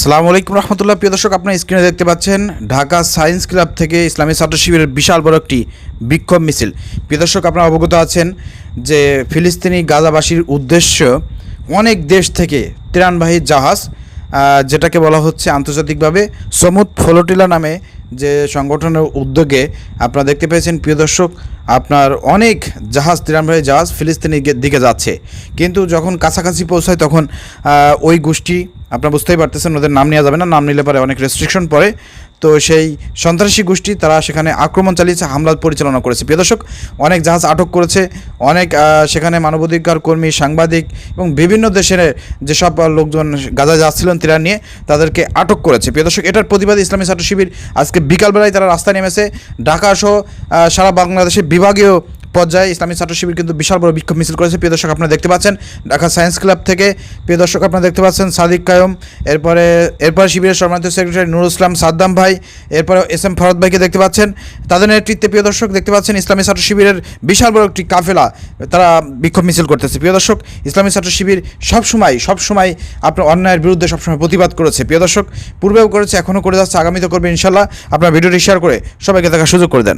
সালামু আলাইকুম রহমতুল্লাহ। প্রিয় দর্শক, আপনার স্ক্রিনে দেখতে পাচ্ছেন ঢাকা সায়েন্স ক্লাব থেকে ইসলামী ছাত্র শিবিরের বিশাল বড় একটি বিক্ষোভ মিছিল। প্রিয় দর্শক, আপনারা অবগত আছেন যে ফিলিস্তিনি গাজাবাসীর উদ্দেশ্য অনেক দেশ থেকে ত্রাণবাহী জাহাজ যেটাকে বলা হচ্ছে আন্তর্জাতিকভাবে সমুদ ফ্লোটিলা নামে যে সংগঠনের উদ্যোগে আপনারা দেখতে পেয়েছেন। প্রিয় দর্শক, আপনার অনেক জাহাজ, ত্রাণবাহী জাহাজ ফিলিস্তিনি দিকে যাচ্ছে। কিন্তু যখন কাছাকাছি পৌঁছায়, তখন ওই গোষ্ঠী আপনারা বুঝতেই পারতেছেন, ওদের নাম নেওয়া যাবে না, নাম নিলে পরে অনেক রেস্ট্রিকশন পড়ে। তো সেই সন্ত্রাসী গোষ্ঠী, তারা সেখানে আক্রমণ চালিয়েছে হামলা পরিচালনা করেছে। প্রিয় দর্শক, অনেক জাহাজ আটক করেছে, অনেক সেখানে মানবাধিকার কর্মী, সাংবাদিক এবং বিভিন্ন দেশের যেসব লোকজন গাজা যাচ্ছিলেন ত্রাণ নিয়ে, তাদেরকে আটক করেছে। প্রিয় দর্শক, এটার প্রতিবাদে ইসলামী ছাত্র শিবির আজকে বিকালবেলায় তারা রাস্তায় নেমেছে। ঢাকা সহ সারা বাংলাদেশের বিভাগীয় পর্যায়ে ইসলামী ছাত্র শিবির কিন্তু বিশাল বড় বিক্ষোভ মিছিল করেছে। প্রিয় দর্শক, আপনারা দেখতে পাচ্ছেন ঢাকা সায়েন্স ক্লাব থেকে। প্রিয় দর্শক, আপনারা দেখতে পাচ্ছেন সাদিক কায়ম, এরপরে, এরপর শিবিরের সম্মানিত সেক্রেটারি নুরুল ইসলাম সাদ্দাম ভাই, এরপরে এস এম ফরদ ভাইকে দেখতে পাচ্ছেন। তাদের নেতৃত্বে, প্রিয় দর্শক, দেখতে পাচ্ছেন ইসলামী ছাত্র শিবিরের বিশাল বড় একটি কাফেলা, তারা বিক্ষোভ মিছিল করতেছে। প্রিয় দর্শক, ইসলামী ছাত্র শিবির সবসময় সবসময় আপনার অন্যায়ের বিরুদ্ধে সবসময় প্রতিবাদ করেছে। প্রিয় দর্শক, পূর্বেও করেছে, এখনও করে যাচ্ছে আগামীতে করবে ইনশাল্লাহ আপনার ভিডিওটি শেয়ার করে সবাইকে দেখার সুযোগ করে দেন।